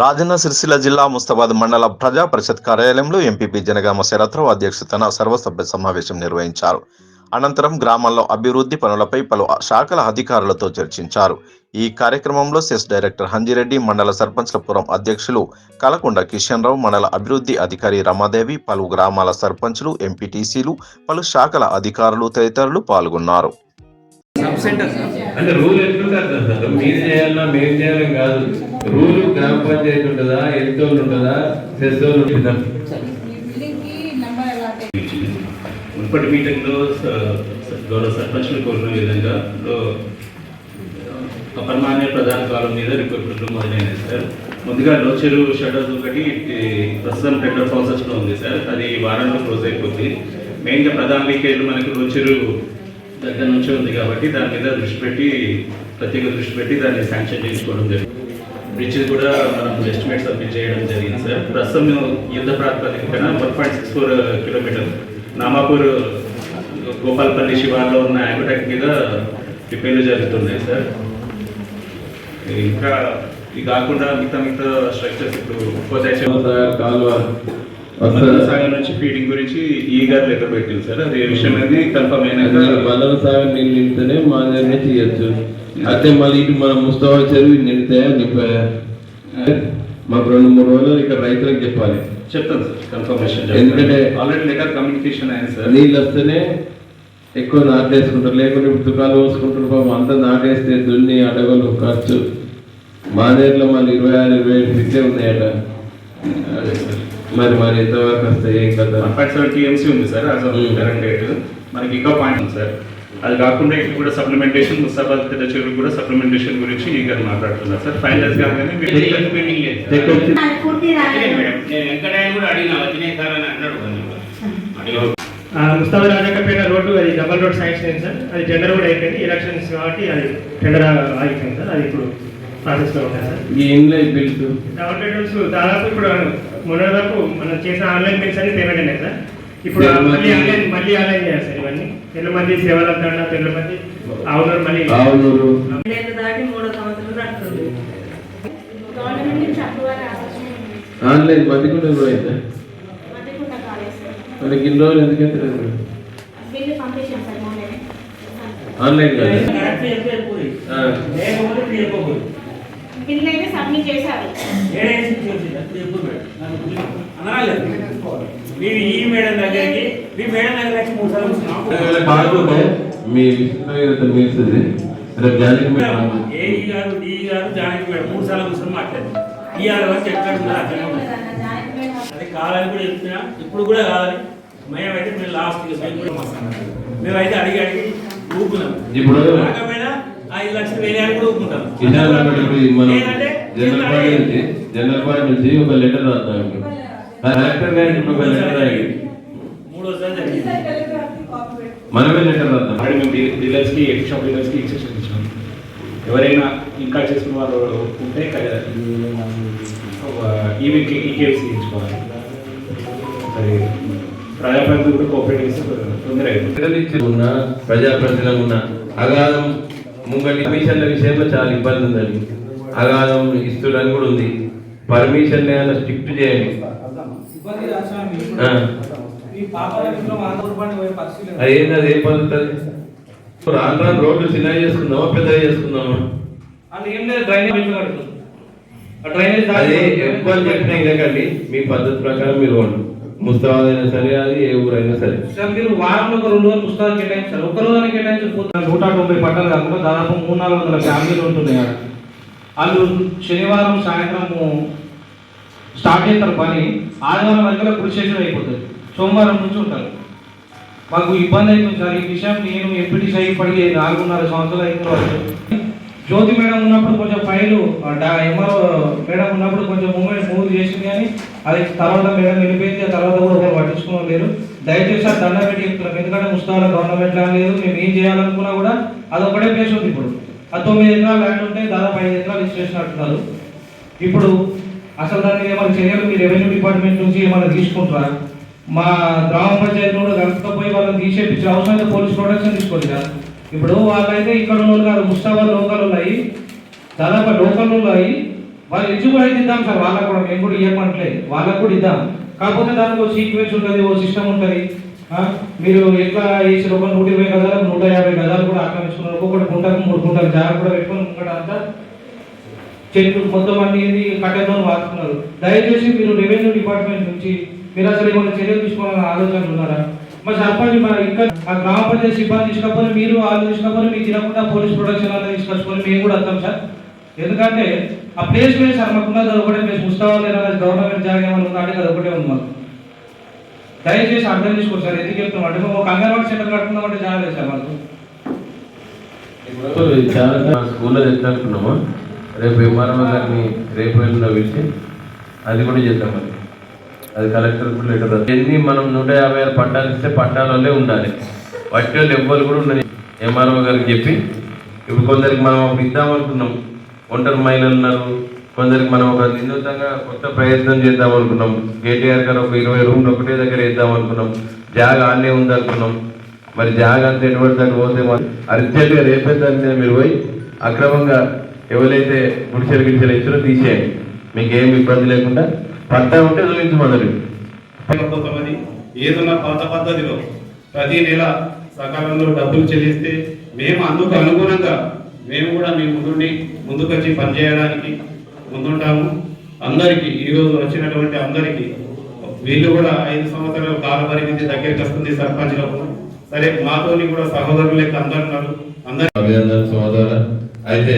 రాజన్న సిరిసిల్ల జిల్లా ముస్తాబాద్ మండల ప్రజా పరిషత్ కార్యాలయంలో ఎంపీపీ జనగామ శరత్రావు అధ్యక్షతన సర్వసభ్య సమావేశం నిర్వహించారు. అనంతరం గ్రామాల్లో అభివృద్ధి పనులపై పలు శాఖల అధికారులతో చర్చించారు. ఈ కార్యక్రమంలో సెస్ డైరెక్టర్ హంజిరెడ్డి మండల సర్పంచ్ల పురం అధ్యక్షులు కలకొండ కిషన్ రావు మండల అభివృద్ధి అధికారి రమాదేవి పలు గ్రామాల సర్పంచులు ఎంపీటీసీలు పలు శాఖల అధికారులు తదితరులు పాల్గొన్నారు. సబ్ సెంటర్ సార్ అంటే రూల్ ఎట్లుంటారు సార్ మీరు చేయాలన్నా మేము చేయాలని కాదు. రూల్ గ్రామ పంచాయతీ ఉంటుందా? హెల్త్ వాళ్ళు ఉంటుందా? సెస్ వాళ్ళు ఉంటుందా? బిల్డింగ్కి నంబర్ అలాట్ ఇచ్చింది. మునుపటి మీటింగ్లో గౌరవ సర్పంచ్లు కోరిన విధంగా అపరిమాన్య ప్రధాన కాలం మీద రిపోర్ట్లు మొదలైనది సార్. ముందుగా లోచెరు షటర్స్ ఒకటి ప్రస్తుతం టెండర్ ప్రాసెస్లో ఉంది సార్. అది వారంలో క్లోజ్ అయిపోతుంది మెయిన్గా ప్రధాన లీకేజ్ మనకు లోచెరు దగ్గర నుంచి ఉంది కాబట్టి దాని మీద దృష్టి పెట్టి ప్రత్యేక దృష్టి పెట్టి దాన్ని శాంక్షన్ చేయించుకోవడం జరిగింది. బ్రిడ్జ్ కూడా మనం ఎస్టిమేట్ సబ్మిట్ చేయడం జరిగింది సార్ ప్రస్తుతం యుద్ధ ప్రాతిపదికన one point six four kilometre Namapur Gopalpalli శివార్లో ఉన్న యాక్వటాక్ మీద రిపేర్లు జరుగుతున్నాయి సార్ ఇంకా ఇది కాకుండా మిగతా మిగతా స్ట్రక్చర్స్ ఇప్పుడు కాలువ వస్తుంది సాగర్ నుంచి ఫీడింగ్ గురించి ఈ గారు లెటర్ పెట్టింది సార్. అది ఏ విషయం అనేది కన్ఫర్మ్ అయినాక సాగర్ నీళ్ళు నింపితేనే మా దగ్గరనే చేయొచ్చు అయితే మళ్ళీ ఇటు మన ముస్తవా చెరువు నిండితే నింపాయా మాకు రెండు మూడు రోజులు ఇక్కడ రైతులకు చెప్పాలి. చెప్తాను సార్ కన్ఫర్మేషన్ ఎందుకంటే- ఆల్రెడీ లెటర్ కమ్యూనికేషన్ అయింది సార్. నీళ్ళు వస్తేనే ఎక్కువ నాటేసుకుంటారు. లేకుంటే ఇప్పుడు దుకాణాలు పోసుకుంటారు పాపం. అంతా నాటేస్తే దున్ని అడగలు ఖర్చు. మా దగ్గరలో మళ్ళీ ఇరవై ఆరు ఇరవై ఏడు ఫిట్లే ఉన్నాయట. అదే సార్. మరి మరి ఎంతవరకు వస్తాయి? ఏం కదా వన్ పాయింట్ సెవెన్ టీఎంసీ ఉంది sir as of. Current date మనకి ఇంకా పాయింట్ ఉంది సార్. అది కాకుండా ఇక్కడ కూడా సప్లిమెంటేషన్ ముస్తాబాద్ పెద్ద చెరువు కూడా సప్లిమెంటేషన్ గురించి ఈ గారు మాట్లాడుతున్నారు సార్. ఫైనలైజ్ కాగానే అన్నాడు ముస్తాబా రాజకపేట రోడ్డు అది డబల్ రోడ్ శాంక్షన్ అయింది సార్. అది టెండర్ కూడా అయిపోయింది ఎలక్షన్స్ కాబట్టి అది టెండర్ ఆగిపోయింది సార్. అది ఇప్పుడు ఈ ఇన్లైన్ బిల్స్ డబల్ బెడ్రూమ్స్ దాదాపు ఇప్పుడు మొన్న వరకు మనం చేసిన ఆన్లైన్ బిల్స్ అన్ని పేమెంట్ అయినాయి సార్. ఇప్పుడు మళ్ళీ ఆన్లైన్ మళ్ళీ ఆన్లైన్ చేయాలి సార్ ఇవన్నీ. తెల్ల మంది సేవల దండ తెల్ల మంది అవునూరు మళ్ళీ ఆవునూరు. రెండు దాటి మూడో సంవత్సరం నడుస్తుంది గవర్నమెంట్ నుంచి అప్రూవల్ రావాల్సింది ఆన్లైన్ మధ్యకుండా కూడా అయితే మనకి ఇన్ని రోజులు ఎందుకంటే ఆన్లైన్. కాదు. అయితే సబ్మిట్ చేశారు. మీరు ఈ మేడం దగ్గరికి మీ మేడం దగ్గర మూడు సార్లు మీ మీరుతుంది రేపు జానకి ఏ ఈ గారు డి గారు జానకి మేడం మూడు సార్లు కూర్చొని మాట్లాడారు. ఈ గారు వచ్చి ఎక్కడ ఉన్నారు అట్లనే ఉన్నారు. అది కావాలని కూడా చెప్తున్నా ఇప్పుడు కూడా కావాలి. మేమైతే మేము లాస్ట్ మేమైతే అడిగి అడిగి ఊపుకున్నాం ఇప్పుడు ఐదు లక్షలు వేరే అని కూడా మనం ఏంటంటే జనరల్ నుంచి జనరల్ నుంచి ఒక లెటర్ రాద్దాం. కలెక్టర్ గారికి ఒక లెటర్ రాయండి. మనమే లెటర్ రాద్దాం. మేము డీలర్స్కి ఎయిట్ షాప్ డీలర్స్కి ఇన్స్ట్రక్షన్ ఇచ్చాం. ఎవరైనా ఇంకా చేసుకున్న వారు ఉంటే ఈ వీక్ ఈ కేసు ఇచ్చుకోవాలి సరే. ప్రజాప్రతినిధులు కూడా కోఆపరేట్ చేస్తే తొందరగా ప్రజాప్రతినిధులు ఉన్న అగాధం ముంగటి కమిషన్ల విషయంలో చాలా ఇబ్బంది ఉందండి. అగాధం ఇస్తుడని కూడా ఉంది. పర్మిషన్ ఏమైనా స్ట్రిక్ట్ చేయండి. ఆ. అది ఏం పద్ధతి అది? రాను రాను రోడ్లు చిన్నగా చేసుకుందామా పెద్దగా చేసుకుందామా? అది ఎక్కువ చెప్పినా వినకండి మీ పద్ధతి ప్రకారం మీరు వండు. ముస్తాబాద్ అయినా సరే అది ఏ ఊరైనా సరే. సార్ మీరు వారంలో ఒక రెండు రోజులు పుస్తకాలు కేటాయించారు ఒక రోజు కేటాయించకపోతే నూట తొంభై పట్టాలు కాకుండా దాదాపు మూడు నాలుగు వందల ఫ్యామిలీలు ఉంటున్నాయి ఆడ వాళ్ళు శనివారం సాయంత్రం స్టార్ట్ చేస్తారు పని ఆదివారం వరకు కృషి చేసిన అయిపోతుంది. సోమవారం నుంచి ఉంటారు. మాకు ఇబ్బంది అవుతుంది సార్. ఈ విషయం నేను ఎంపీటీ సైడ్ పడి నాలుగున్నర సంవత్సరాలు అయిపోయిన వరకు జ్యోతి మేడం ఉన్నప్పుడు కొంచెం ఫైలు ఎంఆర్ఓ మేడం ఉన్నప్పుడు కొంచెం మూమెంట్ మూవ్ చేసింది కానీ అది తర్వాత మేడం వెళ్ళిపోయింది ఆ తర్వాత కూడా ఎవరు పట్టించుకోవడం లేరు. దయచేసి ఆ దండ పెట్టి చెప్తున్నాం. ఎందుకంటే ముస్తాల గవర్నమెంట్ ల్యాండ్ లేదు మేము ఏం చేయాలనుకున్నా కూడా అది ఒకటే ప్లేస్ ఉంది ఇప్పుడు. ఆ తొమ్మిది ఎకరాలు ల్యాండ్ ఉంటే దాదాపు ఐదు ఎకరాలు రిజిస్ట్రేషన్ అంటున్నారు. ఇప్పుడు అసలు దానికి ఏమైనా చర్యలు మీ రెవెన్యూ డిపార్ట్మెంట్ నుంచి ఏమైనా తీసుకుంటారా? మా గ్రామ పంచాయతీ కూడా కలుపుకపోయి వాళ్ళని తీసేపించే అవసరం అయితే పోలీస్ ప్రొటెక్షన్ తీసుకోవాలి కదా. ఇప్పుడు వాళ్ళైతే ఇక్కడ ఉన్న వాళ్ళు కాదు ముస్తాబాద్ లోకల్ ఉన్నాయి. దాదాపు లోకల్ ఉన్నాయి. వాళ్ళు ఎలిజిబుల్ అయితే ఇద్దాం సార్? వాళ్ళకు కూడా మేము కూడా ఇవ్వమంటలేదు వాళ్ళకు కూడా ఇద్దాం. కాకపోతే దానికి ఒక సీక్వెన్స్ ఉంటుంది ఓ సిస్టమ్ ఉంటుంది. మీరు ఎట్లా వేసి ఒక నూట ఇరవై గదాలు నూట యాభై గదాలు కూడా ఆక్రమించుకున్నారు ఒక్కొక్కటి గుంటకు మూడు గుంటలు జాగ్రత్త కూడా పెట్టుకొని ముంగట అంతా చెట్లు మొత్తం అన్ని ఇది కట్టెతో వాడుతున్నారు. దయచేసి మీరు రెవెన్యూ డిపార్ట్మెంట్ నుంచి మీరు అసలు ఏమైనా చర్యలు తీసుకోవాలని ఆలోచనలు ఉన్నారా? మరి చెప్పండి మరి ఇక్కడ ఆ గ్రామ పంచాయతీ సిబ్బంది తీసుకపోయి మీరు వాళ్ళు తీసుకపోయి తినకుండా పోలీస్ ప్రొడక్షన్ అంతా తీసుకొచ్చుకొని మేము కూడా వస్తాం సార్. ఎందుకంటే ఆ ప్లేస్ మీద సార్ మాకున్నది అది ఒకటే ప్లేస్ చూస్తావా లేదా గవర్నమెంట్ జాగా ఏమైనా ఉందా అంటే అది ఒకటే ఉంది మాకు. దయచేసి అర్థం చేసుకోండి సార్ ఎందుకు చెప్తున్నాం అంటే మేము ఒక అంగన్వాడీ సెంటర్ కట్టుకుందాం అంటే జాగలేదు సార్ మాకు. చాలా స్కూల్లో తెచ్చాలనుకున్నాము రేపు ఎంఆర్ఓ గారిని రేపు వెళ్ళిన విషయం అది కూడా చేద్దాం మరి. అది కలెక్టర్ కూడా లెటర్ ఎన్ని మనం నూట యాభై ఆరు పట్టాలు ఇస్తే పట్టాలలోనే ఉండాలి. వట్టి వాళ్ళు ఎవ్వరు కూడా ఉన్నది ఎంఆర్ఓ గారికి చెప్పి ఇప్పుడు కొందరికి మనం ఒక ఇద్దాం అనుకున్నాం. ఒంటరి మహిళలు ఉన్నారు. కొందరికి మనం ఒక వినూతంగా కొత్త ప్రయత్నం చేద్దాం అనుకున్నాం. కేటీఆర్ గారు ఒక ఇరవై రూమ్లు ఒకటే దగ్గర వేద్దాం అనుకున్నాం. జాగా ఆనే ఉంది అనుకున్నాం. మరి జాగ అంతా ఎటువంటి దగ్గర పోతే అర్జెంట్గా రేపే దాని మీద మీరు పోయి అక్రమంగా ఎవరైతే గుడిసెలు గిడిసెలు ఇచ్చారో తీసేయండి. మీకు ఏమి ఇబ్బంది లేకుండా పట్టా ఉంటే చూపించమన్నారు కొంతమంది ఏదన్నా పాత పద్ధతిలో ప్రతి నెల సకాలంలో డబ్బులు చెల్లిస్తే మేము అందుకు అనుగుణంగా మేము కూడా మీ ముందుండి ముందుకొచ్చి పనిచేయడానికి ముందుంటాము. అందరికీ ఈరోజు వచ్చినటువంటి అందరికీ వీళ్ళు కూడా ఐదు సంవత్సరాల కాల పరిమితి దగ్గరికి వస్తుంది సర్పంచ్లకు. సరే మాతోని కూడా సహోదరులు లెక్క అందరు అందరి అభినందన సోదర అయితే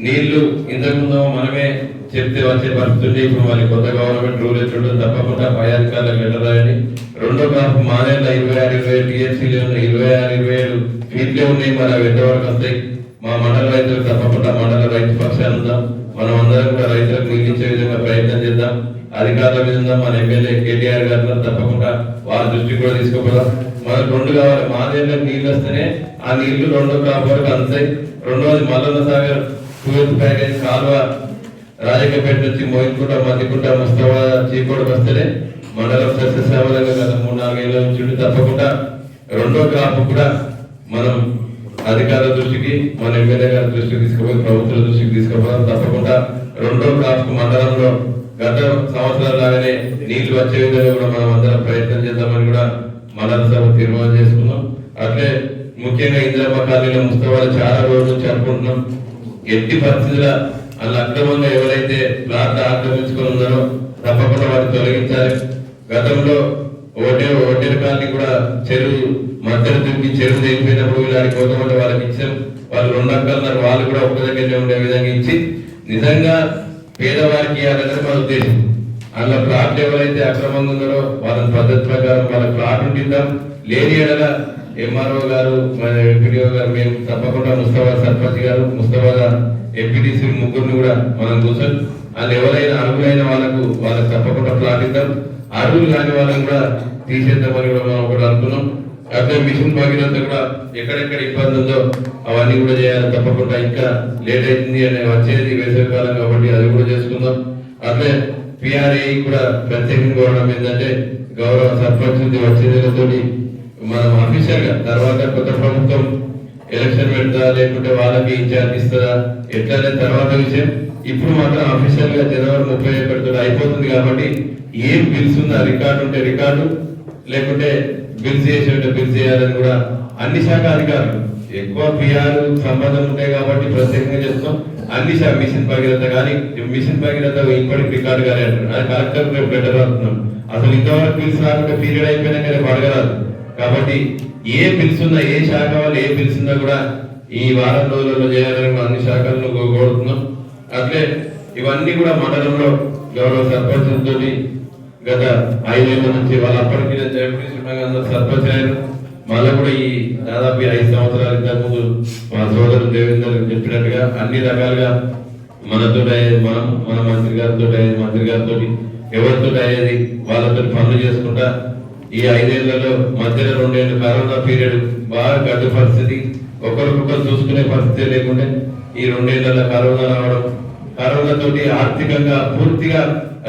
నీళ్ళు ఇంతకుముందు మనమే చెప్తే వచ్చే పరిస్థితి ఇప్పుడు మరి కొత్త గవర్నమెంట్ రూల్ ఎట్లుంటుందో తప్పకుండా పై అధికారులకు వెళ్ళరాయని రెండో క్లాస్ మానేళ్ళ ఇరవై ఆరు ఇరవై ఏడు టీఎస్సీలు ఇరవై ఆరు ఇరవై ఏడు ఫీట్లే ఉన్నాయి. మరి అవి ఎంతవరకు వస్తాయి? మా మండల రైతులకు తప్పకుండా మండల రైతు పక్షాలు ఉందాం. మనం అందరం కూడా రైతులకు మిగిలించే విధంగా ప్రయత్నం చేద్దాం. అధికారుల మీద ఉందాం. మన ఎమ్మెల్యే కేటీఆర్ గారు తప్పకుండా వారి దృష్టికి కూడా తీసుకుపోదాం. మనకు రెండు కావాలి. మాదేళ్ళకి నీళ్ళు వస్తేనే ఆ నీళ్ళు రెండో కాపు వరకు అందుతాయి రెండోది మల్లన్న సాగర్ టూవెల్త్ ప్యాకేజ్ కాలువ రాజకపేట నుంచి మోయిన్కుంట మధ్యకుంట ముస్తవా చీకోడికి వస్తేనే మండలం సస్యశ్యామలంగా గత మూడు నాలుగేళ్ళ నుంచి ఉండి తప్పకుండా రెండో క్రాప్ కూడా మనం అధికారుల దృష్టికి మన ఎమ్మెల్యే గారి దృష్టికి తీసుకుపోయి ప్రభుత్వ దృష్టికి తీసుకుపోవడం తప్పకుండా రెండో క్రాప్ మండలంలో గత సంవత్సరాల లాగానే నీళ్ళు వచ్చే విధంగా కూడా మనం అందరం ప్రయత్నం చేద్దామని కూడా మండల సభ తీర్మానం చేసుకున్నాం. అట్లే ముఖ్యంగా ఇందిరమ్మ కాలనీలో ముస్తవాలు చాలా రోజుల నుంచి అనుకుంటున్నాం. ఎట్టి పరిస్థితుల అలా అక్రమంగా ఎవరైతే ప్లాట్ ఆక్రమించుకొని ఉన్నారో తప్పకుండా వారిని తొలగించాలి. గతంలో ఓటే ఓటేరు కాలనీ కూడా చెరువు మధ్యలో దుక్కి చెరువు తెగిపోయినప్పుడు ఇలాంటి కోతమంటే వాళ్ళకి ఇచ్చాం వాళ్ళు రెండు అక్కలున్నారు. వాళ్ళు కూడా ఒక్క దగ్గరనే ఉండే విధంగా ఇచ్చి నిజంగా పేదవారికి ఇవ్వాలనేది మన ఉద్దేశం. అందులో ప్లాట్ ఎవరైతే అక్రమంగా ఉన్నారో వాళ్ళని పద్ధతి ప్రకారం వాళ్ళ ప్లాట్ ఉంటుందాం లేని ఎడల ఎంఆర్ఓ గారు ఎంపీడీఓ గారు మేము తప్పకుండా ముస్తాబా సర్పంచ్ గారు ముస్తాబా ఎంపీటీసీ ముగ్గురిని కూడా మనం కూర్చొని వాళ్ళు ఎవరైనా అర్హులైన వాళ్ళకు వాళ్ళకి తప్పకుండా ప్లాట్ ఇద్దాం అర్హులు కాని వాళ్ళని కూడా తీసేద్దామని కూడా మనం ఒకటి అనుకున్నాం. అట్లే మిషన్ భగీరథ కూడా ఎక్కడెక్కడ ఇబ్బంది ఉందో అవన్నీ కూడా చేయాలి తప్పకుండా. ఇంకా లేట్ అవుతుంది అనే వచ్చేది వేసవికాలం కాబట్టి అది కూడా చేసుకుందాం. అట్లే పిఆర్ఏ కూడా ప్రత్యేకంగా కోరడం ఏంటంటే గౌరవ సర్పంచ్ వచ్చేదితోటి మనం అఫీషియల్గా తర్వాత కొత్త ప్రభుత్వం ఎలక్షన్ పెడతా లేకుంటే వాళ్ళకి ఇన్ఛార్జ్ ఇస్తారా? ఎట్లా తర్వాత విషయం. ఇప్పుడు మాత్రం అఫీషియల్గా జనవరి ముప్పై ఒకటితో అయిపోతుంది కాబట్టి ఏం బిల్స్ ఉందా రికార్డు ఉంటే రికార్డు లేకుంటే బిల్స్ చేసి ఉంటే బిల్స్ చేయాలని కూడా అన్ని శాఖ అధికారులు. ఎక్కువ పిఆర్ సంబంధం ఉంటాయి కాబట్టి ప్రత్యేకంగా చెప్తాం అన్ని శాఖ మిషన్ భగీరథ కానీ మిషన్ భగీరథ ఇప్పటికి రికార్డు కానీ అంటున్నారు. అది కలెక్టర్ రేపు లెటర్ రాస్తున్నాం అసలు ఇంతవరకు బిల్స్ రాకుండా పీరియడ్ అయిపోయినా కానీ అడగరాదు. కాబట్టి ఏ బిల్స్ ఏ శాఖ వాళ్ళు ఏ బిల్స్ కూడా ఈ వారం రోజులలో చేయాలని అన్ని శాఖలను కోరుతున్నాం. అట్లే ఇవన్నీ కూడా మండలంలో గౌరవ సర్పంచ్ గత ఐదేళ్ళ నుంచి వాళ్ళ అప్పటికి నేను అందరూ సర్పంచ్ అయ్యారు మళ్ళీ కూడా ఈ దాదాపు ఐదు సంవత్సరాల ఇంతకు ముందు మా సోదరు దేవేందర్ చెప్పినట్టుగా అన్ని రకాలుగా మనతో అయ్యేది మనం మన మంత్రి గారితో అయ్యేది మంత్రి గారితో ఎవరితో అయ్యేది వాళ్ళతో పనులు చేసుకుంటా ఈ ఐదేళ్ళలో మధ్యలో రెండేళ్ళు కరోనా పీరియడ్ బాగా గడ్డు పరిస్థితి. ఒకరికొకరు చూసుకునే పరిస్థితి లేకుండా ఈ రెండేళ్ళలో కరోనా రావడం. కరోనా తోటి ఆర్థికంగా పూర్తిగా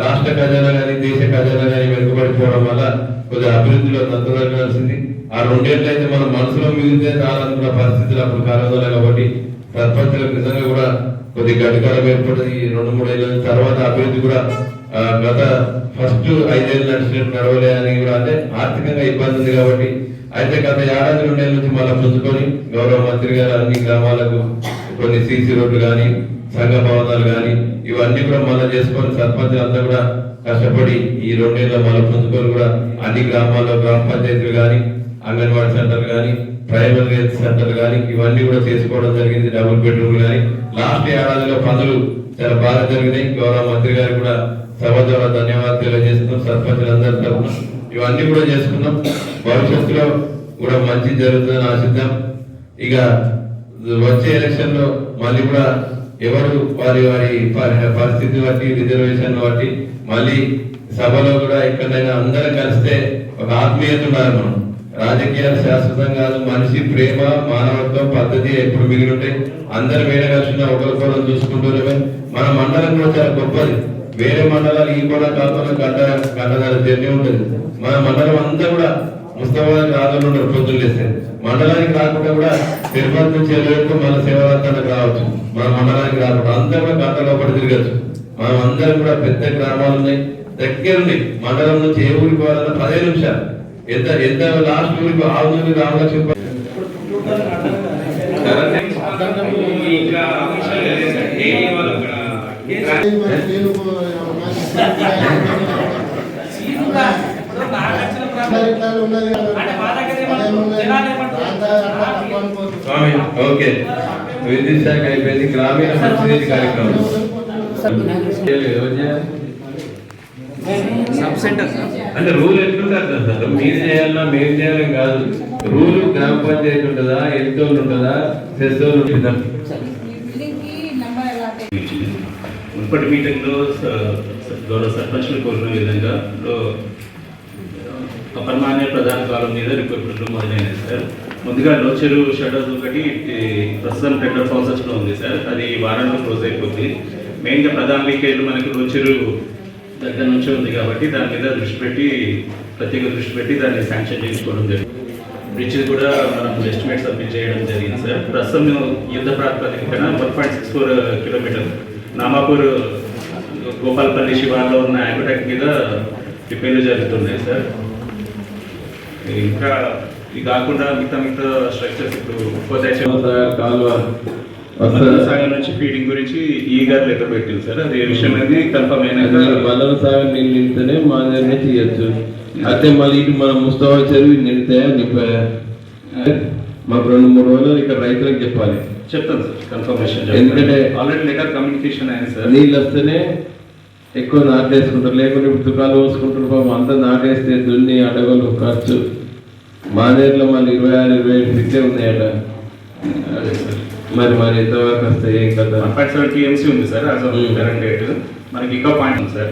రాష్ట్ర ఖజానా కానీ దేశ ఖజానా కానీ వెనుకబడిపోవడం వల్ల కొద్దిగా అభివృద్ధిలో నందవలసింది ఆ రెండేళ్ళు అయితే మన మనసులో మిగిలితే చాలనుకున్న పరిస్థితులు అప్పుడు కరోనా కాబట్టి ప్రపంచంలో నిజంగా కూడా కొద్ది గడ్డకాలం ఏర్పడింది ఈ రెండు మూడు ఏళ్ళ తర్వాత అభివృద్ధి కూడా గత ఫస్ట్ ఐదేళ్ళు నడిచినట్టు నడవలేదని కూడా అంటే ఆర్థికంగా ఇబ్బంది ఉంది కాబట్టి అయితే గత ఏడాది రెండేళ్ళ నుంచి మళ్ళీ పుంజుకొని గౌరవ మంత్రి గారు అన్ని గ్రామాలకు కొన్ని సీసీ రోడ్లు కానీ సంఘ భవనాలు కానీ ఇవన్నీ కూడా మళ్ళీ చేసుకొని సర్పంచ్ అంతా కూడా కష్టపడి ఈ రెండేళ్ళ మళ్ళీ పుంజుకొని కూడా అన్ని గ్రామాల్లో గ్రామ పంచాయతీలు కానీ అంగన్వాడీ సెంటర్ కానీ ప్రైమరీ హెల్త్ సెంటర్ కానీ ఇవన్నీ కూడా చేసుకోవడం జరిగింది డబుల్ బెడ్రూమ్ కానీ లాస్ట్ ఏడాదిలో పనులు చాలా బాగా జరిగినాయి. గౌరవ మంత్రి గారు కూడా సభ ద్వారా ధన్యవాదాలు తెలియజేస్తున్నాం. సర్పంచులందరి తరఫున ఇవన్నీ కూడా చేసుకున్నాం. భవిష్యత్తులో కూడా మంచి జరుగుతుందని ఆశిద్దాం. ఇక వచ్చే ఎలక్షన్లో మళ్ళీ కూడా ఎవరు వారి వారి పరిస్థితి బట్టి రిజర్వేషన్ బట్టి మళ్ళీ సభలో కూడా ఎక్కడైనా అందరం కలిస్తే ఒక ఆత్మీయత ఉండాలి మనం. రాజకీయాలు శాశ్వతం కాదు మనిషి ప్రేమ మానవత్వం పద్ధతి ఎప్పుడు మిగిలి ఉంటాయి అందరు వేరే కలిసిన ఒకరికొకరు చూసుకుంటూనే మన మండలం కూడా చాలా గొప్పది. వేరే మండలాలు ఈ కూడా కాకుండా గంట గంటన్నర జర్నీ ఉంటుంది. మన మండలం అంతా కూడా ముస్తాబాద్ రాజులు ఉండరు పొద్దున్న మండలానికి రాకుండా కూడా తిరుపతి నుంచి వెళ్ళేందుకు మన సేవలంతా రావచ్చు. మన మండలానికి రాకుండా అంతా కూడా గంట లోపల తిరగచ్చు. మనం అందరం కూడా పెద్ద గ్రామాలు ఉన్నాయి. దగ్గరుండి మండలం నుంచి ఏ ఊరికి పోవాలన్నా పదిహేను నిమిషాలు. ఎంత ఎంత లాస్ట్ ఊరికి ఆవునూరి రామలక్ష్మి స్వామి ఓకే. విద్యుత్ శాఖ అయిపోయింది. గ్రామీణ మంచినీటి కార్యక్రమం? సబ్ సెంటర్ సార్ అంటే రూల్ ఎట్లుంటారు సార్? మీరు చేయాలన్నా మేము చేయాలని కాదు. రూల్ గ్రామ పంచాయతీ ఉంటుందా? హెల్త్ వాళ్ళు ఉంటుందా? వాళ్ళు ఉంటుందా మునుపటి మీటింగ్లో గౌరవ సర్పంచ్లు కోరిన విధంగా అపరిమాన్య ప్రధాన కాలం మీద రిపోర్ట్లు మొదలైనది సార్. ముందుగా లోచెరు షటర్ ఒకటి ప్రస్తుతం టెండర్ ప్రాసెస్లో ఉంది సార్. అది వారంలో క్లోజ్ అయిపోతుంది మెయిన్గా ప్రధాన లీకేజ్ మనకు లోచెరు దగ్గర నుంచి ఉంది కాబట్టి దాని మీద దృష్టి పెట్టి ప్రత్యేక దృష్టి పెట్టి దాన్ని శాంక్షన్ చేయించుకోవడం జరిగింది. బ్రిడ్జ్ కూడా మనం ఎస్టిమేట్ సబ్మిట్ చేయడం జరిగింది సార్ ప్రస్తుతం యుద్ధ ప్రాతిపదికన one point six four kilometre Namapur Gopalpalli శివార్లో ఉన్న యాక్వటెక్ మీద రిపేర్లు జరుగుతున్నాయి సార్ ఇంకా ఇది కాకుండా మిగతా మిగతా స్ట్రక్చర్స్ ఇప్పుడు ఉపాధ్యాయ కాలువ సాగర్ నుంచి ఫీడింగ్ గురించి ఈ గారు లెటర్ పెట్టింది సార్. అది ఏ విషయం అనేది కన్ఫర్మ్ అయినాక మల్లన సాగర్ నీళ్ళు నిండితేనే మా దగ్గరనే చేయొచ్చు అయితే మళ్ళీ ఇటు మన ముస్తాబా చెరువు నిండితాయా? నింపాయా? మాకు రెండు మూడు రోజులు ఇక్కడ రైతులకు చెప్పాలి. చెప్తాను సార్ కన్ఫర్మేషన్ ఎందుకంటే- ఆల్రెడీ లెటర్ కమ్యూనికేషన్ అయింది సార్. నీళ్ళు వస్తేనే ఎక్కువ నాటేసుకుంటారు. లేకుంటే ఇప్పుడు తుకాలు పోసుకుంటారు పాపం. అంతా నాటేస్తే దున్ని అడగలు ఖర్చు. మా దగ్గరలో మళ్ళీ ఇరవై ఆరు ఇరవై ఏడు ఫిట్టే ఉన్నాయట. మరి మరి ఎంతవరకు వస్తాయి ఏం కదా టీఎంసీ ఉంది sir as of. Current date మనకి ఇంకా పాయింట్ ఉంది సార్.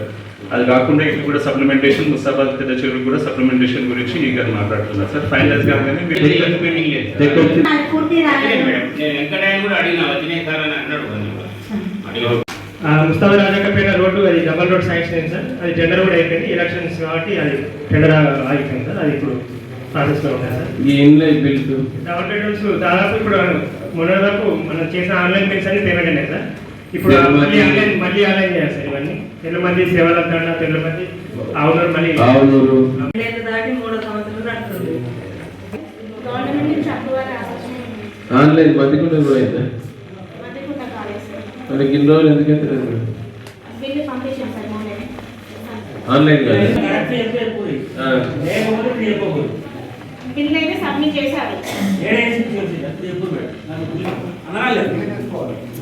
అది కాకుండా ఇక్కడ కూడా సప్లిమెంటేషన్ ముస్తాబాద్ పెద్ద చెరువు కూడా సప్లిమెంటేషన్ గురించి ఈ గారు మాట్లాడుతున్నారు సార్. ఫైనలైజ్ కాగానే మీరు తెక్కొచ్చి అది పూర్తి రాలేదు. ఆ ముస్తాబా రాజాకపేట రోడ్డు అది డబల్ రోడ్ శాంక్షన్ అయింది సార్. అది టెండర్ కూడా అయిపోయింది. ఎలక్షన్స్ కాబట్టి అది టెండర్ ఆగిపోయింది సార్. అది ఇప్పుడు ఈ ఇండ్ల బిల్స్. డబల్ బెడ్రూమ్స్ దాదాపు ఇప్పుడు మొన్న మనం చేసిన ఆన్లైన్ బిల్స్ అన్ని పేమెంట్ అయినాయి సార్ ఇప్పుడు మళ్ళీ ఆన్లైన్ మళ్ళీ ఆన్లైన్ చేయాలి సార్ ఇవన్నీ. తెల్ల మంది సేవల దండ తెల్ల మంది ఆవునూరు మళ్ళీ దాటి మూడో రావాల్సి ఆన్లైన్ మధ్యకుండా కూడా అయిందా? మధ్యకుండా కాలేదు సార్ మనకి ఇన్ని రోజులు ఎందుకంటే ఆన్లైన్ కాదు. అయితే సబ్మిట్ చేశారు.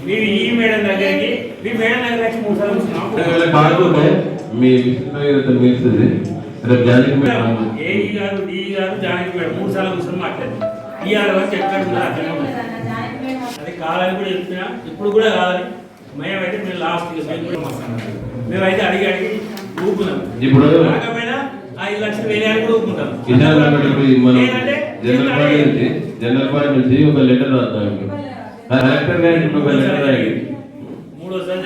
మీరు ఈ మేడం దగ్గరికి మీ మేడం దగ్గర మూడు సార్లు. కాకపోతే మీ మీరుతుంది రేపు జానకి మేడం ఏఈ గారు డి గారు జానకి మేడం మూడు సార్లు కూర్చొని మాట్లాడారు ఇవాళ వచ్చి ఎక్కడ ఉందో అట్లనే ఉంది. అది కూడా చెప్తున్నా ఇప్పుడు కూడా కాదని మేమైతే మేము లాస్ట్. మేమైతే అడిగి అడిగి ఊపుకున్నాం ఇప్పుడు ఐదు లక్షలు వేరే అని కూడా ఊపుకుంటాం కిషాన్ రాబట్టి మనం లేదంటే జనరల్ పార్టీ నుంచి జనరల్ పార్టీ నుంచి ఒక లెటర్ రాస్తాం కలెక్టర్ గారికి ఒక లెటర్ రాయండి మూడోసారి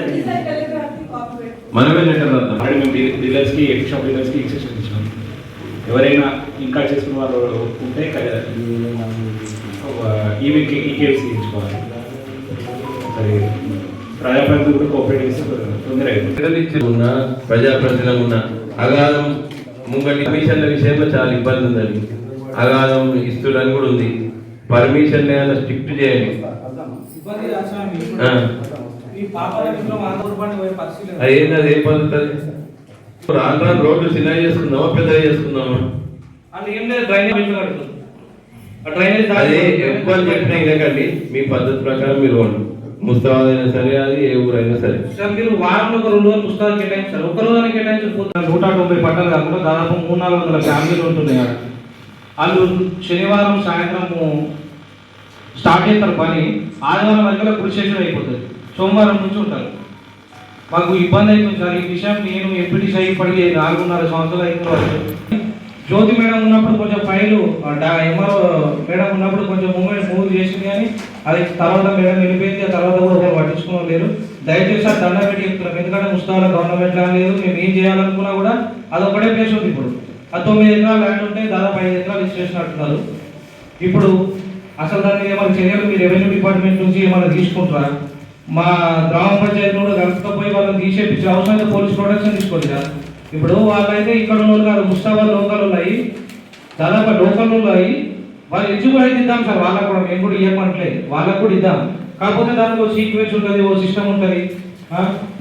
మనమే లెటర్ రాద్దాం. మేము డీలర్స్కి ఎక్స్ షాప్ డీలర్స్కి ఎక్సెషన్ ఇచ్చినాం. ఎవరైనా ఇంకా చేసుకున్న వారు ఉంటే ఈవీకి ఈకేఎఫ్సి ఇచ్చుకోవాలి సరే. ప్రజాప్రతినిధులు కూడా కోఆపరేట్ చేస్తే తొందర అయిపోతుంది. ప్రజలిచ్చి ఉన్న ప్రజాప్రతినిధులు ఉన్న అగాధం ముంగటి కమిషన్ల విషయంలో చాలా ఇబ్బంది ఉందండి. అగాధం ఇస్తుడని కూడా ఉంది. పర్మిషన్ ఏమైనా స్ట్రిక్ట్ చేయండి. లేదు. అది ఏ పద్ధతి? రాను రాను రోడ్లు చిన్నగా చేసుకుందామా పెద్దగా చేసుకుందామా? అది ఎక్కువ చెప్పినా వినకండి. మీ పద్ధతి ప్రకారం మీరు వండు. ముస్తాబాద్ అయినా సరే అది ఏ ఊరైనా సరే. సార్ మీరు వారంలో ఒక రెండు రోజులు పుస్తకాలు కేటాయించారు ఒక రోజు కేటాయించకపోతే నూట తొంభై పట్టాలు కాకుండా దాదాపు మూడు నాలుగు వందల ఫ్యామిలీలు ఉంటున్నాయి ఆడ. వాళ్ళు శనివారం సాయంత్రం స్టార్ట్ చేస్తారు పని. ఆదివారం వరకు కృషి చేసిన అయిపోతుంది. సోమవారం నుంచి ఉంటారు. మాకు ఇబ్బంది అవుతుంది సార్. ఈ విషయం నేను ఎంపీటీ సై ఇప్పటికి నాలుగున్నర సంవత్సరాలు అయిన వరకు జ్యోతి మేడం ఉన్నప్పుడు కొంచెం ఫైలు ఎంఆర్ఓ మేడం ఉన్నప్పుడు కొంచెం మూమెంట్ మూవ్ చేసింది కానీ అది తర్వాత మేడం వెళ్ళిపోయింది ఆ తర్వాత కూడా ఎవరు పట్టించుకోవడం లేరు. దయచేసి ఆ దండ పెట్టి చెప్తున్నాం. ఎందుకంటే ముస్తాల గవర్నమెంట్ ల్యాండ్ లేదు మేము ఏం చేయాలనుకున్నా కూడా అది ఒకటే ప్లేస్ ఉంది ఇప్పుడు. ఆ తొమ్మిది ఎకరాలు ల్యాండ్ ఉంటే దాదాపు ఐదు ఎకరాలు రిజిస్ట్రేషన్ అంటున్నారు. ఇప్పుడు అసలు దానికి ఏమైనా చర్యలు మీ రెవెన్యూ డిపార్ట్మెంట్ నుంచి ఏమైనా తీసుకుంటారా? మా గ్రామ పంచాయతీ కూడా కలుపుకపోయి వాళ్ళని తీసేపించే అవసరం అయితే పోలీస్ ప్రొటెక్షన్ తీసుకోవచ్చు సార్. ఇప్పుడు వాళ్ళైతే ఇక్కడ ఉన్న కాదు ముస్తాబాద్ లోకల్ ఉన్నాయి. దాదాపు లోకల్ ఉన్నాయి. వాళ్ళు ఎడ్యుకేషన్ అయితే ఇద్దాం సార్ వాళ్ళకు కూడా. మేము కూడా ఇవ్వమంటలేదు వాళ్ళకు కూడా ఇద్దాం. కాకపోతే దానికి ఒక సీక్వెన్స్ ఉంటుంది ఓ సిస్టమ్ ఉంటుంది.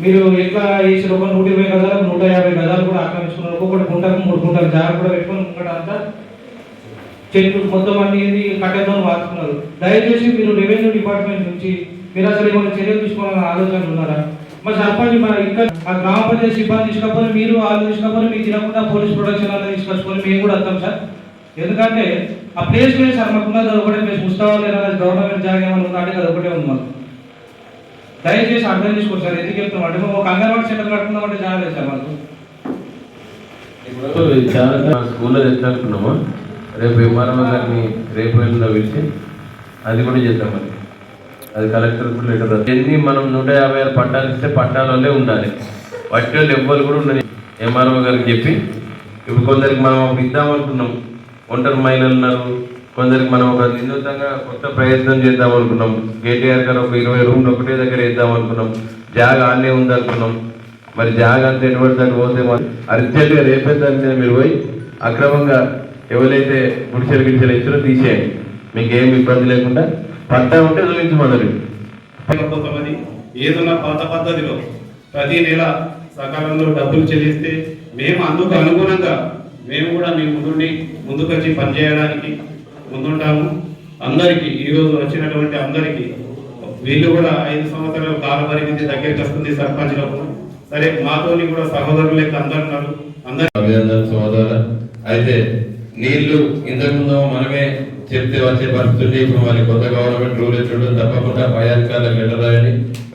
మీరు ఎట్లా వేసి ఒక నూట ఇరవై గదాలకు నూట యాభై గదాలు కూడా ఆక్రమించుకున్నారు ఒక్కొక్కటి గుంటకు మూడు గుంటలు జాగ్రత్త కూడా పెట్టుకొని ముంగట అంతా చెట్లు మొత్తం అన్ని కట్టెతో వాడుతున్నారు. దయచేసి మీరు రెవెన్యూ డిపార్ట్మెంట్ నుంచి మీరు అసలు ఏమైనా చర్యలు తీసుకోవాలని ఆలోచనలు ఉన్నారా? మరి సర్పంచ్ మరి ఇంకా ఆ గ్రామ పంచాయతీ సిబ్బంది తీసుకపోయి మీరు వాళ్ళు తీసుకపోయి మీకు తినకుండా పోలీస్ ప్రొటెక్షన్ అనేది తీసుకొచ్చుకొని మేము కూడా వస్తాం సార్. ఎందుకంటే ఆ ప్లేస్ లేదు సార్ మాకున్నది ఒకటే ప్లేస్ ముస్తాబాద్ ఏదైనా గవర్నమెంట్ జాగా ఏమైనా ఉందా అంటే అది ఒకటే ఉంది మాకు. దయచేసి అర్థం చేసుకోండి సార్ ఎందుకు చెప్తున్నాం అంటే మేము ఒక అంగన్వాడీ సెంటర్ కట్టుకుందాం అంటే చాలా లేదు సార్ మాకు. చాలా స్కూల్లో తెచ్చానుకున్నామా రేపు ఎంఆర్ఓ గారిని రేపు వెళ్ళిన పిలిచి అది కూడా చేద్దాం మరి. అది కలెక్టర్ కూడా లెటర్ ఎన్ని మనం నూట యాభై ఆరు పట్టాలు ఇస్తే పట్టాలలోనే ఉండాలి. వాటి వాళ్ళు ఎవ్వరు కూడా ఉండని. ఎంఆర్ఓ గారికి చెప్పి ఇప్పుడు కొందరికి మనం ఒక ఇద్దామనుకున్నాం ఒంటరి మహిళలు ఉన్నారు. కొందరికి మనం ఒక వినూతంగా కొత్త ప్రయత్నం చేద్దాం అనుకున్నాం. కేటీఆర్ గారు ఒక ఇరవై రూమ్లు ఒకటే దగ్గర వేద్దాం అనుకున్నాం. జాగ ఆనే ఉందనుకున్నాం మరి జాగ అంతా ఎటువంటి దాకా పోతే అర్జెంటుగా రేపే దాని మీద మీరు పోయి అక్రమంగా ఎవరైతే గుడిసెలు గిడిచెలు ఇచ్చారో తీసేయండి. మీకు ఏమి ఇబ్బంది లేకుండా పట్టా ఉంటే చూపించమన్నారు కొంతమంది ఏదన్నా పాత పద్ధతిలో ప్రతి నెల సకాలంలో డబ్బులు చెల్లిస్తే మేము అందుకు అనుగుణంగా మేము కూడా మీ ముందుండి ముందుకొచ్చి పనిచేయడానికి ముందుంటాము. అందరికీ ఈరోజు వచ్చినటువంటి అందరికీ వీళ్ళు కూడా ఐదు సంవత్సరాల కాల పరిమితి దగ్గరికి వస్తుంది సర్పంచ్లకు. సరే మాతోని కూడా సహోదరులు లెక్క అందరు ఉన్నారు అందరు అయితే నీళ్ళు ఇంతకుముందు మనమే చెప్తే వచ్చే పరిస్థితి ఇప్పుడు వాళ్ళకి కొత్త గవర్నమెంట్ రూల్ ఎట్లుంటుంది తప్పకుండా పై అధికారులకు లెటర్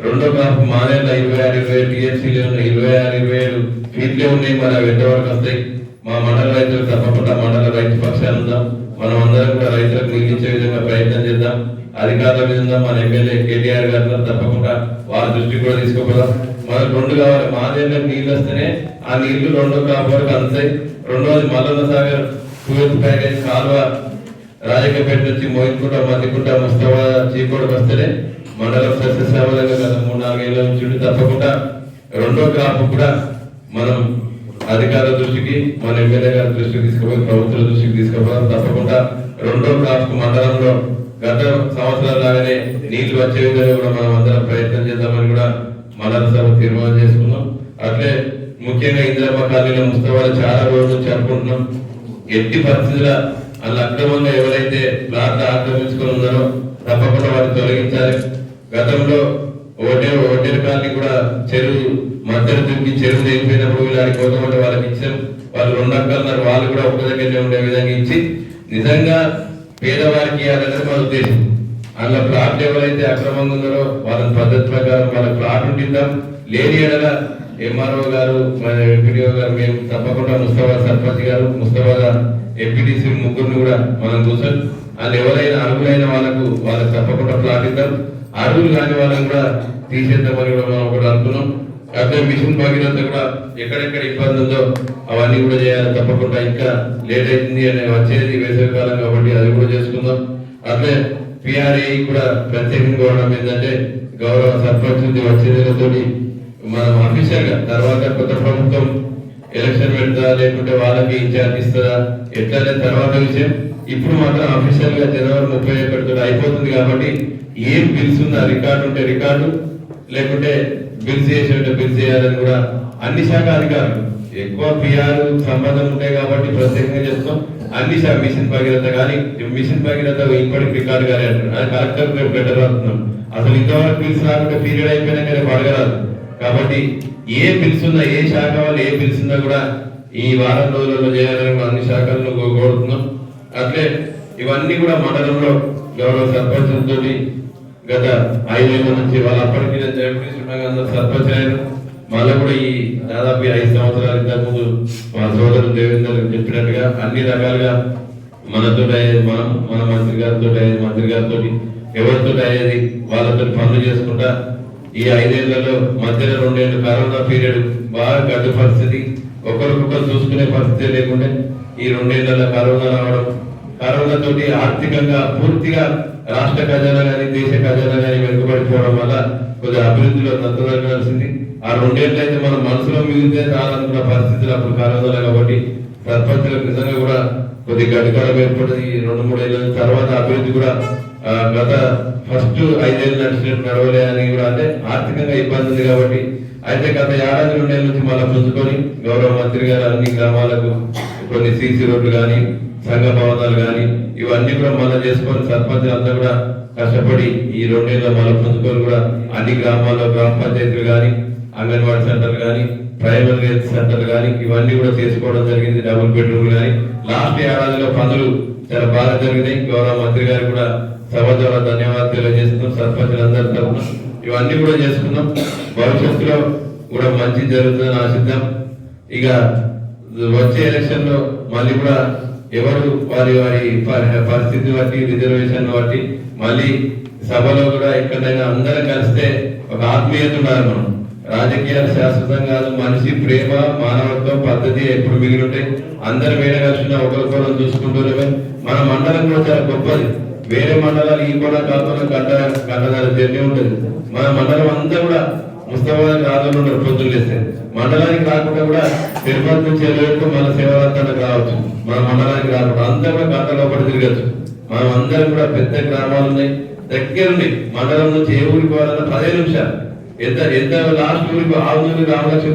రెండో క్లాస్ మానేళ్ళ ఇరవై ఆరు ఇరవై ఏడు టీఎస్సీలు ఉన్నాయి ఇరవై ఆరు ఇరవై ఏడు ఫీట్లే ఉన్నాయి మరి అవి ఎంతవరకు వస్తాయి? మా మండల రైతులు తప్పకుండా మండల రైతు పక్షాలు ఉందాం. మనం అందరం కూడా రైతులకు నీళ్ళు విధంగా ప్రయత్నం చేద్దాం. అధికారుల మీద ఉందాం. మన ఎమ్మెల్యే కేటీఆర్ గారు తప్పకుండా వారి దృష్టి కూడా తీసుకోగలం మనకు రెండు కావాలి. మాదేళ్ళకి నీళ్ళు వస్తేనే ఆ నీళ్ళు రెండో కాపు వరకు అందుతాయి రెండోది మల్లన్న సాగర్ టూవెల్త్ ప్యాకేజ్ కాలువ రాజకపేట నుంచి మోయిన్కుంట మధ్యకుంట ముస్తవా చీకోడు వస్తేనే మండలం సస్యశ్యామలంగా గత మూడు నాలుగేళ్ళ నుంచి ఉండి తప్పకుండా రెండో క్రాప్ కూడా మనం అధికారుల దృష్టికి మన ఎమ్మెల్యే గారి దృష్టికి తీసుకుపోయి ప్రభుత్వ దృష్టికి తీసుకుపోవడం తప్పకుండా రెండో క్రాప్ మండలంలో గత సంవత్సరాల లాగానే నీళ్ళు వచ్చే విధంగా కూడా మనం అందరం ప్రయత్నం చేద్దామని కూడా మండల సభ తీర్మానం చేసుకున్నాం. అట్లే ముఖ్యంగా ఇందిరమ్మ కాలనీలో ముస్తవాలు చాలా రోజులు నుంచి అనుకుంటున్నాం. ఎట్టి పరిస్థితుల వాళ్ళు అక్రమంగా ఎవరైతే ప్లాట్లు ఆక్రమించుకొని ఉన్నారో తప్పకుండా వారిని తొలగించాలి. గతంలో ఓటే ఓటేరు కాలనీ కూడా చెరువు మధ్యలో దుక్కి చెరువు తెగిపోయినప్పుడు ఇలాంటి పోతామంటే వాళ్ళకి ఇచ్చాం. వాళ్ళు రెండు అక్కలున్నారు వాళ్ళు కూడా ఒక్క దగ్గరనే ఉండే విధంగా ఇచ్చి నిజంగా పేదవారికి ఇవ్వాలనేది మన ఉద్దేశం అందులో ప్లాట్లు ఎవరైతే అక్రమంగా ఉన్నారో వాళ్ళని పద్ధతి ప్రకారం వాళ్ళ ప్లాట్ ఉంటుందాం లేని ఎడల ఎంఆర్ఓ గారు మన ఎంపీడీఓ గారు మేము తప్పకుండా ముస్తాబాద్ సర్పంచ్ గారు ముస్తాబాద్ ఎంపీటీసీ ముగ్గురిని కూడా మనం చూసాం. వాళ్ళు ఎవరైనా అర్హులైన వాళ్ళకు వాళ్ళకి తప్పకుండా ప్లాట్ ఇద్దాం. అర్హులు కాని వాళ్ళని కూడా తీసేద్దామని కూడా మనం ఒకటి అనుకున్నాం. కాకపోతే మిషన్ భగీరథ కూడా ఎక్కడెక్కడ ఇబ్బంది ఉందో అవన్నీ కూడా చేయాలి తప్పకుండా. ఇంకా లేట్ అవుతుంది అని వచ్చేది వేసవి కాలం కాబట్టి అది కూడా చేసుకుందాం. అట్లే పిఆర్ఏ కూడా ప్రత్యేకంగా కోరడం ఏంటంటే గౌరవ సర్పంచ్ వచ్చేదేలతోటి మనం అఫీషియల్ తర్వాత కొత్త ప్రభుత్వం ఎలక్షన్ పెడతా లేకుంటే వాళ్ళకి ఇన్ఛార్జ్ ఇస్తుందా? ఎట్లా తర్వాత విషయం ఇప్పుడు మాత్రం అఫీషియల్గా జనవరి ముప్పై ఒకటితో అయిపోతుంది కాబట్టి ఏం బిల్స్ ఉందా రికార్డు ఉంటే రికార్డు లేకుంటే బిల్స్ చేసి ఉంటే బిల్స్ చేయాలని కూడా అన్ని శాఖ అధికారులు ఎక్కువ పిఆర్ సంబంధం ఉంటాయి కాబట్టి ప్రత్యేకంగా చెప్తాం. అన్ని శాఖ మిషన్ భగీరథ కానీ మిషన్ భగీరథ ఇప్పటికి రికార్డు కానీ అంటున్నారు. అది కలెక్టర్ రేపు లెటర్ రాస్తున్నాం అసలు ఇంతవరకు బిల్స్ రాకుండా పీరియడ్ అయిపోయినా కానీ అడగరాదు కాబట్టి ఏ బిల్స్ ఏ శాఖ వాళ్ళు ఏ బిల్స్ కూడా ఈ వారం రోజులలో చేయాలని అన్ని శాఖలను కోరుతున్నాం. అట్లే ఇవన్నీ కూడా మండలంలో గౌరవ సర్పంచులతోటి గత ఐదేళ్ళ నుంచి వాళ్ళ అప్పటికి నేను జడ్పీటీసీ ఉండగా సర్పంచ్ అయ్యారు మళ్ళీ కూడా ఈ దాదాపు ఐదు సంవత్సరాల ముందు మా సోదరుడు దేవేందర్ చెప్పినట్టుగా అన్ని రకాలుగా మనతో అయ్యేది మనం మన మంత్రి గారితో అయ్యేది మంత్రి గారితో ఎవరితో అయ్యేది వాళ్ళతో పనులు చేసుకుంటా ఈ ఐదేళ్ళలో మధ్యలో రెండేళ్ళు కరోనా పీరియడ్ బాగా గడ్డు పరిస్థితి. ఒకరికొకరు చూసుకునే పరిస్థితి లేకుండా ఈ రెండేళ్ళలో కరోనా రావడం. కరోనా తోటి ఆర్థికంగా పూర్తిగా రాష్ట్ర ఖజానా కానీ దేశ ఖజానా కానీ వెనుకబడిపోవడం వల్ల కొద్దిగా అభివృద్ధిలో నత్తదగ్గాల్సింది ఆ రెండేళ్ళు అయితే మన మనసులో మిగిలితే చాలనుకున్న పరిస్థితులు అప్పుడు కరోనా కాబట్టి సర్పంచులకు నిజంగా కూడా కొద్ది గడ్డకాలం ఏర్పడింది. ఈ రెండు మూడేళ్ళ తర్వాత అభివృద్ధి కూడా గత ఫస్ట్ ఐదేళ్ళు నడిచినట్టు నడవలే అని కూడా అంటే ఆర్థికంగా ఇబ్బంది ఉంది కాబట్టి అయితే గత ఏడాది రెండేళ్ళ నుంచి మళ్ళీ పుంజుకొని గౌరవ మంత్రి గారు అన్ని గ్రామాలకు కొన్ని సీసీ రోడ్లు కానీ సంఘ భవనాలు కానీ ఇవన్నీ కూడా మళ్ళీ చేసుకొని సర్పంచ్ అంతా కూడా కష్టపడి ఈ రెండేళ్ళ మళ్ళీ పుంజుకొని కూడా అన్ని గ్రామాల్లో గ్రామ పంచాయతీలు కానీ అంగన్వాడీ సెంటర్ కానీ ప్రైమరీ హెల్త్ సెంటర్ కానీ ఇవన్నీ కూడా చేసుకోవడం జరిగింది డబుల్ బెడ్రూమ్ కానీ లాస్ట్ ఏడాదిలో పనులు చాలా బాగా జరిగినాయి. గౌరవ మంత్రి గారు కూడా సభ ద్వారా ధన్యవాదాలు తెలియజేస్తున్నాం సర్పంచులందరి తరఫున ఇవన్నీ కూడా చేసుకున్నాం భవిష్యత్తులో కూడా మంచి జరుగుతుందని ఆశిద్దాం. ఇక వచ్చే ఎలక్షన్లో మళ్ళీ కూడా ఎవరు వారి వారి పరిస్థితి బట్టి రిజర్వేషన్ బట్టి మళ్ళీ సభలో కూడా ఎక్కడైనా అందరం కలిస్తే ఒక ఆత్మీయత ఉండాలి మనం. రాజకీయాలు శాశ్వతం కాదు. మనిషి ప్రేమ మానవత్వం పద్ధతి ఎప్పుడు మిగిలి ఉంటాయి. అందరు వేరే కలిసిన ఒకరికొకరు చూసుకుంటూనే మన మండలం కూడా చాలా గొప్పది. వేరే మండలాలు ఈ కూడా కాకుండా గడ్డ గడ్డదారి జర్నీ ఉంటుంది. మన మండలం అంతా కూడా ముస్తాబాద్ రాజులు ఉన్నారు పొద్దులేస్తే మండలానికి రాకుండా కూడా తిరుపతి నుంచి వెళ్ళేట్టు మన సేవలంతానికి రావచ్చు మన మండలానికి రాకుండా అంతా కూడా గడ్డ లోపల తిరగచ్చు. మనం అందరం కూడా పెద్ద గ్రామాలు ఉన్నాయి. దగ్గరుండి మండలం నుంచి ఏ ఊరికి పోవాలన్నా పదిహేను నిమిషాలు. ఎంత ఎంత లాస్ట్ ఊరికి నుండి ఊరికి రామలక్ష్మి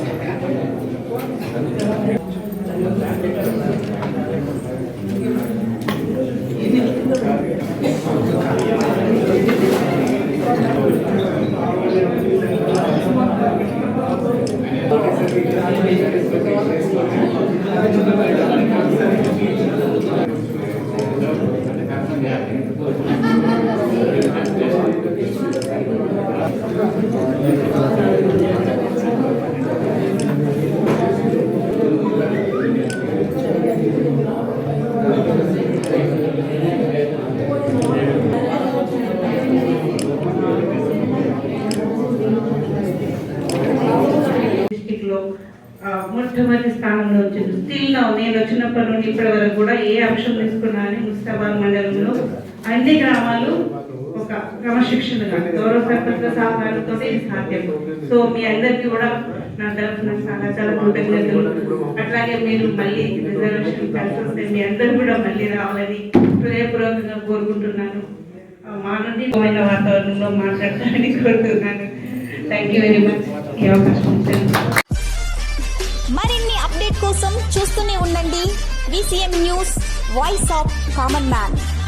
డిస్టిక్లో ఆ, మొట్టమొదటి స్థానంలో వచ్చింది స్టిల్ నా నేను వచ్చినప్పటి నుండి ఇప్పటి వరకు కూడా ఏ అంశం తీసుకున్నా అని ముస్తాబాద్ మండలంలో అన్ని గ్రామాలు ఒక క్రమశిక్షణగా గౌరవ సర్పంచ్ సహకారంతో ఇది సాధ్యం. సో మీ అందరికీ కూడా నా తరఫున చాలా చాలా కృతజ్ఞతలు. అట్లాగే మీరు మళ్ళీ రిజర్వేషన్ కలిసి వస్తే మీ అందరూ కూడా మళ్ళీ రావాలని హృదయపూర్వకంగా కోరుకుంటున్నాను. మా నుండి పోయిన వాతావరణంలో మాట్లాడటానికి కోరుతున్నాను. థ్యాంక్ యూ వెరీ మచ్ ఈ అవకాశం మరిన్ని అప్డేట్ కోసం చూస్తూనే ఉండండి. VCM News, Voice of Common Man.